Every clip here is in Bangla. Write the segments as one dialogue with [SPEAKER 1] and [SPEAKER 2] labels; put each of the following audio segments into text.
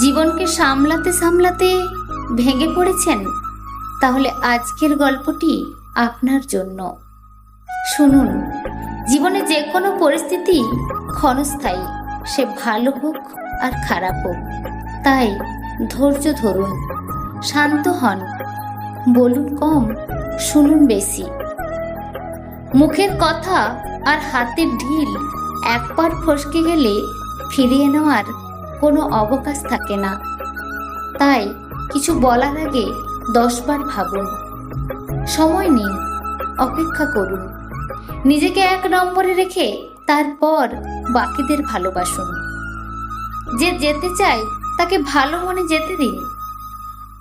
[SPEAKER 1] জীবনকে সামলাতে সামলাতে ভেঙে পড়েছেন, তাহলে আজকের গল্পটি আপনার জন্য। শুনুন, জীবনে যে কোনো পরিস্থিতি ক্ষণস্থায়ী, সে ভালো হোক আর খারাপ হোক। তাই ধৈর্য ধরুন, শান্ত হন, বলুন কম, শুনুন বেশি। মুখের কথা আর হাতের ঢিল একবার ফসকে গেলে ফিরিয়ে নেওয়ার কোনো অবকাশ থাকে না। তাই কিছু বলার আগে দশবার ভাবুন। সময় নিন, অপেক্ষা করুন। নিজেকে এক নম্বরে রেখে তারপর বাকিদের ভালোবাসুন। যে যেতে চায় তাকে ভালো মনে যেতে দিন।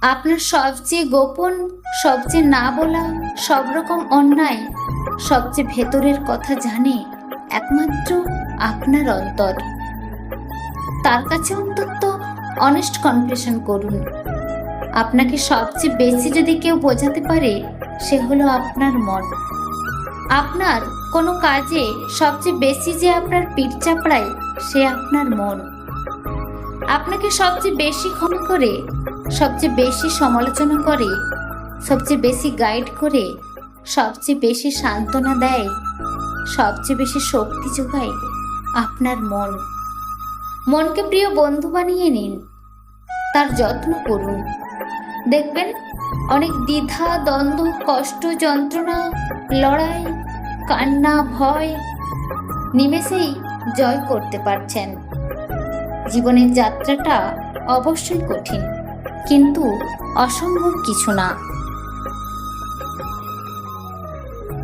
[SPEAKER 1] আপনার সবচেয়ে গোপন, সবচেয়ে না বলা, সব রকম অন্যায় সবচেয়ে ভেতরের কথা জানে একমাত্র আপনার অন্তর। তার কাছে অন্তত অনেস্ট কনফেশন করুন। আপনাকে সবচেয়ে বেশি যদি কেউ বোঝাতে পারে, সে হলো আপনার মন। আপনার কোনো কাজে সবচেয়ে বেশি যে আপনার পিঠ চাপড়ায়, সে আপনার মন। আপনাকে সবচেয়ে বেশি ক্ষমা করে, সবচেয়ে বেশি সমালোচনা করে, সবচেয়ে বেশি গাইড করে, সবচেয়ে বেশি সান্ত্বনা দেয়, সবচেয়ে বেশি শক্তি যোগায় আপনার মন। মনকে প্রিয় বন্ধু বানিয়ে নিন। তার যত্ন করুন। দেখবেন, অনেক দ্বিধা, দ্বন্দ্ব, কষ্ট, যন্ত্রণা, লড়াই, কান্না, ভয় নিমেষেই জয় করতে পারছেন। জীবনের যাত্রাটা অবশ্যই কঠিন, কিন্তু অসম্ভব কিছু না।